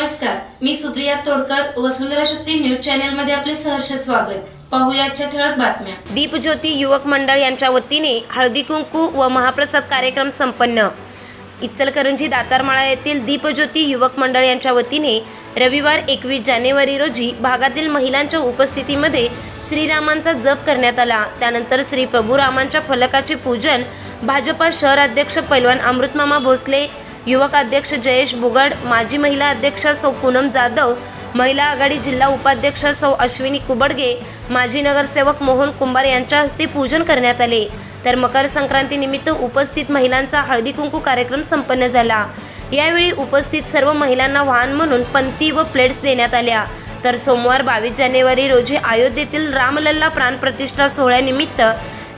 नमस्कार मी सुप्रिया तोडकर वसुंधरा शक्ती न्यूज चॅनलमध्ये आपले सहर्ष स्वागत. पाहूया ठळक बातम्या. दीपज्योती युवक मंडळ यांच्या वतीने हळदी कुंकू व महाप्रसाद कार्यक्रम संपन्न. इचलकरंजी दातारमाळा येथील दीपज्योती युवक मंडळ यांच्या वतीने रविवार एकवीस जानेवारी रोजी भागातील महिलांच्या उपस्थितीमध्ये श्रीरामांचा जप करण्यात आला. त्यानंतर श्री प्रभुरामांच्या फलकाचे पूजन भाजपा शहराध्यक्ष पैलवान अमृतमामा भोसले युवक अध्यक्ष जयेश बुगड माजी महिला अध्यक्षा सौ पूनम जाधव महिला आघाडी जिल्हा उपाध्यक्ष सौ अश्विनी कुबडगे माजी नगरसेवक मोहन कुंभार यांच्या हस्ते पूजन करण्यात आले. तर मकर संक्रांतीनिमित्त उपस्थित महिलांचा हळदी कुंकू कार्यक्रम संपन्न झाला. यावेळी उपस्थित सर्व महिलांना वाहन म्हणून पंती व प्लेट्स देण्यात आल्या. तर सोमवार बावीस जानेवारी रोजी अयोध्येतील रामलल्ला प्राणप्रतिष्ठा सोहळ्यानिमित्त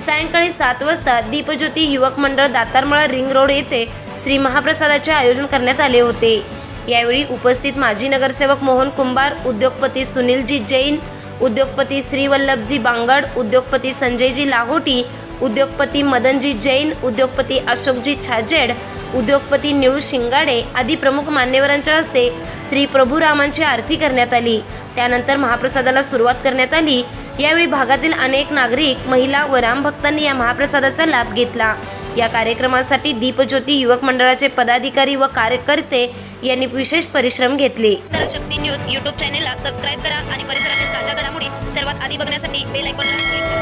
सायंकाळी सात वाजता दीपज्योती युवक मंडळ दातारमळा रिंग रोड येथे श्री महाप्रसादाचे आयोजन करण्यात आले होते. यावेळी उपस्थित माजी नगरसेवक मोहन कुंभार उद्योगपती सुनीलजी जैन उद्योगपती श्रीवल्लभजी बांगड उद्योगपती संजयजी लाहोटी उद्योगपती मदनजी जैन उद्योगपती अशोकजी छाजेड उद्योगपती निळू शिंगाडे आदी प्रमुख मान्यवरांच्या हस्ते श्री प्रभुरामांची आरती करण्यात आली. त्यानंतर महाप्रसादाला सुरुवात करण्यात आली. यावेळी भागातील अनेक नागरिक महिला व रामभक्तांनी या महाप्रसादाचा लाभ घेतला. या कार्यक्रमासाठी दीपज्योती युवक मंडळाचे पदाधिकारी व कार्यकर्ते यांनी विशेष परिश्रम घेतले. शक्ती न्यूज युट्यूब चॅनेलला सबस्क्राईब करा आणि परिसरातील ताज्या घडामोडी सर्वात आधी बघण्यासाठी बेल आयकॉनला क्लिक करा.